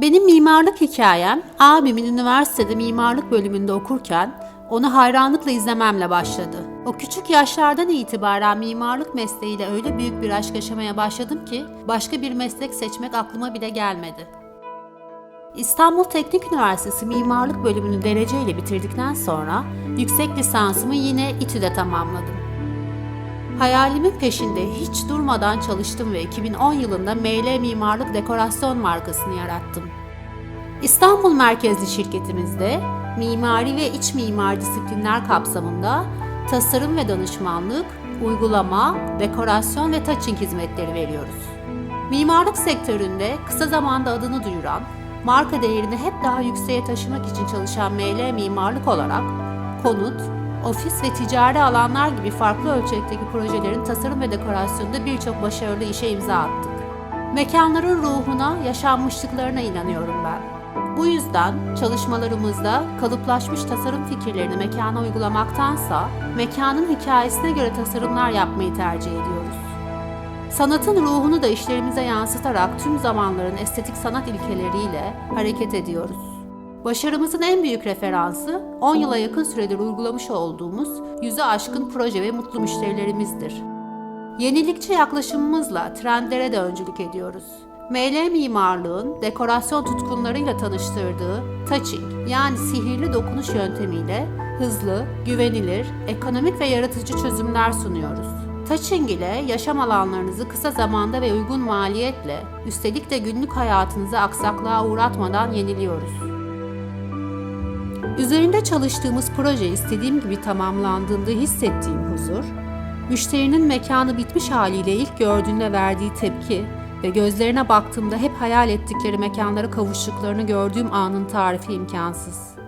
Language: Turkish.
Benim mimarlık hikayem abimin üniversitede mimarlık bölümünde okurken onu hayranlıkla izlememle başladı. O küçük yaşlardan itibaren mimarlık mesleğiyle öyle büyük bir aşk yaşamaya başladım ki başka bir meslek seçmek aklıma bile gelmedi. İstanbul Teknik Üniversitesi Mimarlık bölümünü dereceyle bitirdikten sonra yüksek lisansımı yine İTÜ'de tamamladım. Hayalimin peşinde hiç durmadan çalıştım ve 2010 yılında ML Mimarlık Dekorasyon markasını yarattım. İstanbul merkezli şirketimizde mimari ve iç mimar disiplinler kapsamında tasarım ve danışmanlık, uygulama, dekorasyon ve touching hizmetleri veriyoruz. Mimarlık sektöründe kısa zamanda adını duyuran, marka değerini hep daha yükseğe taşımak için çalışan ML Mimarlık olarak konut, ofis ve ticari alanlar gibi farklı ölçekteki projelerin tasarım ve dekorasyonunda birçok başarılı işe imza attık. Mekanların ruhuna, yaşanmışlıklarına inanıyorum ben. Bu yüzden çalışmalarımızda kalıplaşmış tasarım fikirlerini mekana uygulamaktansa mekanın hikayesine göre tasarımlar yapmayı tercih ediyoruz. Sanatın ruhunu da işlerimize yansıtarak tüm zamanların estetik sanat ilkeleriyle hareket ediyoruz. Başarımızın en büyük referansı 10 yıla yakın süredir uygulamış olduğumuz yüze aşkın proje ve mutlu müşterilerimizdir. Yenilikçi yaklaşımımızla trendlere de öncülük ediyoruz. ML mimarlığın dekorasyon tutkunlarıyla tanıştırdığı touching yani sihirli dokunuş yöntemiyle hızlı, güvenilir, ekonomik ve yaratıcı çözümler sunuyoruz. Touching ile yaşam alanlarınızı kısa zamanda ve uygun maliyetle, üstelik de günlük hayatınızı aksaklığa uğratmadan yeniliyoruz. Üzerinde çalıştığımız proje istediğim gibi tamamlandığında hissettiğim huzur, müşterinin mekanı bitmiş haliyle ilk gördüğünde verdiği tepki ve gözlerine baktığımda hep hayal ettikleri mekanlara kavuştuklarını gördüğüm anın tarifi imkansız.